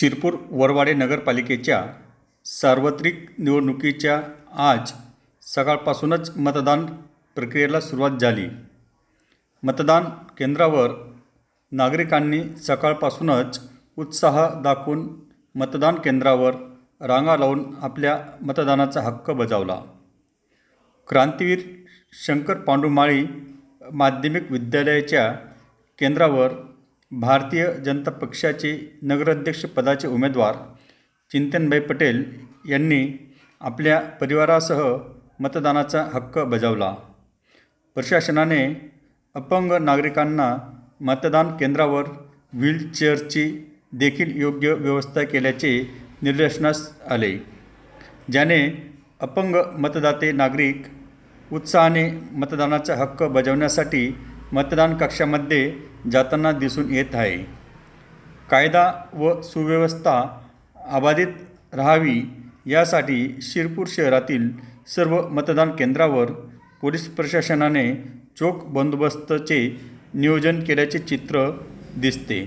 शिरपूर वरवाडे नगरपालिकेच्या सार्वत्रिक निवडणुकीच्या आज सकाळपासूनच मतदान प्रक्रियेला सुरुवात झाली. मतदान केंद्रावर नागरिकांनी सकाळपासूनच उत्साह दाखवून मतदान केंद्रावर रांगा लावून आपल्या मतदानाचा हक्क बजावला. क्रांतीवीर शंकर पांडुमाळी माध्यमिक विद्यालयाच्या केंद्रावर भारतीय जनता पक्षाचे नगराध्यक्षपदाचे उमेदवार चिंतनभाई पटेल यांनी आपल्या परिवारासह मतदानाचा हक्क बजावला. प्रशासनाने अपंग नागरिकांना मतदान केंद्रावर व्हीलचेअरची देखील योग्य व्यवस्था केल्याचे निदर्शनास आले ज्याने अपंग मतदाते नागरिक उत्साहाने मतदानाचा हक्क बजावण्यासाठी मतदान कक्षामध्ये जाताना दिसून येत आहे. कायदा व सुव्यवस्था अबाधित राहावी यासाठी शिरपूर शहरातील सर्व मतदान केंद्रावर पोलीस प्रशासनाने चोख बंदोबस्तचे नियोजन केल्याचे चित्र दिसते.